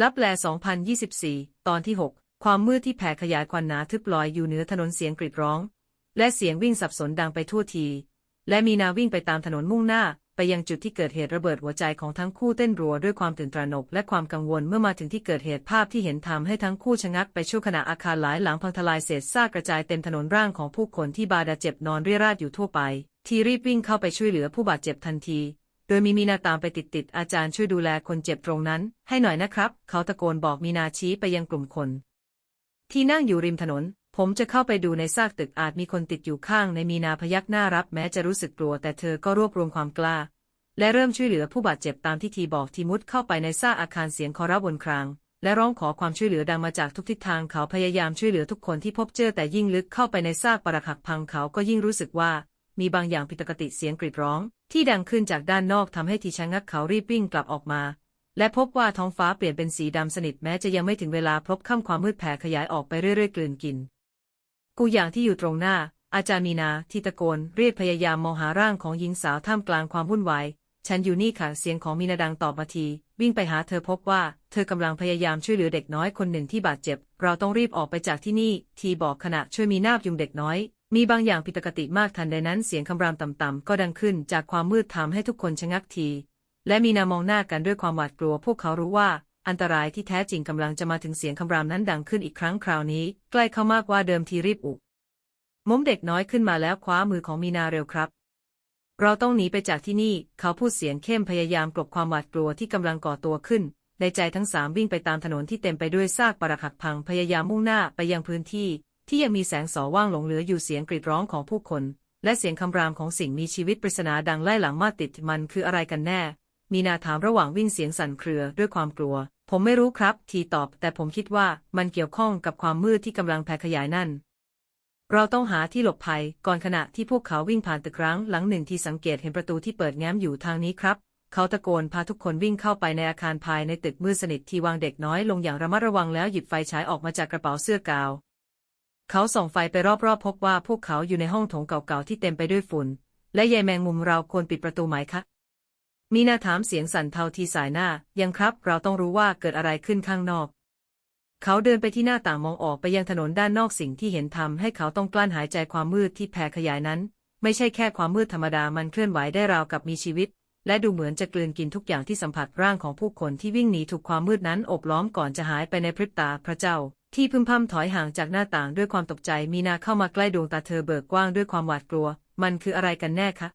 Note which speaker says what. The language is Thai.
Speaker 1: ลับแล 2024 ตอนที่ 6 ความมืดที่แผ่ขยายควันหนาทึบลอยอยู่เหนือถนนเสียงกรีดร้อง และเสียงวิ่งสับสนดังไปทั่วที และมีนาวิ่งไปตามถนนมุ่งหน้า ไปยังจุดที่เกิดเหตุระเบิดหัวใจของทั้งคู่เต้นรัวด้วยความตื่นตระหนกและความกังวลเมื่อมาถึงที่เกิดเหตุภาพที่เห็นทำให้ทั้งคู่ชะงักไปชั่วขณะอาคารหลายหลังพังทลายเศษซากกระจายเต็มถนนร่างของผู้คนที่บาดเจ็บนอนเรี่ยราดอยู่ทั่วไป ทีรีบวิ่งเข้าไปช่วยเหลือผู้บาดเจ็บทันที ดยมีมีนาตามไปติดๆอาจารย์ช่วยดูแลคนเจ็บตรงนั้น ให้หน่อยนะครับ เขาตะโกนบอกมีนาชี้ไปยังกลุ่มคน ที่นั่งอยู่ริมถนน ผมจะเข้าไปดูในซากตึกอาจมีคนติดอยู่ข้างในมีนาพยักหน้ารับแม้จะรู้สึกกลัวแต่เธอก็รวบรวมความกล้า และเริ่มช่วยเหลือผู้บาดเจ็บตามที่ทีบอกทีมุดเข้าไปในซากอาคารเสียงคอระบนครางและร้องขอความช่วยเหลือดังมาจากทุกทิศทางเขาพยายามช่วยเหลือทุกคนที่พบเจอแต่ยิ่งลึกเข้าไปในซากปรักหักพังเขาก็ยิ่งรู้สึกว่า มีบางอย่างผิดปกติเสียงกรีดร้อง ที่ดังขึ้นจากด้านนอกทำให้ทีชะงักเขารีบวิ่งกลับออกมา และพบว่าท้องฟ้าเปลี่ยนเป็นสีดำสนิทแม้จะยังไม่ถึงเวลาพบค่ำความมืดแผ่ขยายออกไปเรื่อยๆกลืนกิน กูอย่างที่อยู่ตรงหน้า อาจารย์มีนาที่ตะโกนเรียกพยายามมองหาร่างของหญิงสาวท่ามกลางความวุ่นวายฉันอยู่นี่ค่ะเสียงของมีนาดังตอบมาที วิ่งไปหาเธอพบว่า เธอกำลังพยายามช่วยเหลือเด็กน้อยคนหนึ่งที่บาดเจ็บ เราต้องรีบออกไปจากที่นี่ ทีบอกขณะช่วยมีนาบยุงเด็กน้อย มีบางอย่างผิดปกติมากทันใดนั้นเสียงคำรามต่ำๆก็ดังขึ้นจากความมืดทำให้ทุกคนชะงักที และมีนามองหน้ากันด้วยความหวาดกลัว พวกเขารู้ว่า อันตรายที่แท้จริงกำลังจะมาถึงเสียงคำรามนั้นดังขึ้นอีกครั้งคราวนี้ ใกล้เข้ามากกว่าเดิมทีรีบอุกมุมเด็กน้อยขึ้นมาแล้วคว้ามือของมีนาเร็วครับ เราต้องหนีไปจากที่นี่ เขาพูดเสียงเข้มพยายามกลบความหวาดกลัวที่กำลังก่อตัวขึ้น ในใจทั้งสามวิ่งไปตามถนนที่เต็มไปด้วยซากปรักหักพังพยายามมุ่งหน้าไปยังพื้นที่ ที่ยังมีแสงสว่างหลงเหลืออยู่เสียงกรีดร้องของผู้คน และเสียงคำรามของสิ่งมีชีวิตปริศนาดังไล่หลังมาติดมันคืออะไรกันแน่ มีนาถามระหว่างวิ่งเสียงสั่นเครือด้วยความกลัว ผมไม่รู้ครับ ทีตอบ แต่ผมคิดว่ามันเกี่ยวข้องกับความมืดที่กำลังแผ่ขยายนั่น เราต้องหาที่หลบภัย ก่อนขณะที่พวกเขาวิ่งผ่านตึกร้างหลังหนึ่งที่สังเกตเห็นประตูที่เปิดแง้มอยู่ทางนี้ครับเขาตะโกนพาทุกคนวิ่งเข้าไปในอาคารภายในตึกมืดสนิทที่วางเด็กน้อยลงอย่างระมัดระวังแล้วหยิบไฟฉายออกมาจากกระเป๋าเสื้อกาว เขาส่องไฟไปรอบๆ พบว่าพวกเขาอยู่ในห้องโถงเก่าๆ ที่เต็มไปด้วยฝุ่น และใยแมงมุมเราควรปิดประตูไหมคะ มีนาถามเสียงสั่นเทาทีสายหน้า ยังครับ เราต้องรู้ว่าเกิดอะไรขึ้นข้างนอก เขาเดินไปที่หน้าต่างมองออกไปยังถนนด้านนอกสิ่งที่เห็นทำให้เขาต้องกลั้นหายใจความมืดที่แผ่ขยายนั้น ไม่ใช่แค่ความมืดธรรมดา มันเคลื่อนไหวได้ราวกับมีชีวิต และดูเหมือนจะกลืนกินทุกอย่างที่สัมผัสร่างของผู้คนที่วิ่งหนีถูกความมืดนั้นอบล้อมก่อนจะหายไปในพริบตาพระเจ้า ที่พึมพำถอยห่างจากหน้าต่างด้วยความตกใจมีนาเข้ามาใกล้ดวงตาเธอเบิกกว้างด้วยความหวาดกลัว มันคืออะไรกันแน่คะ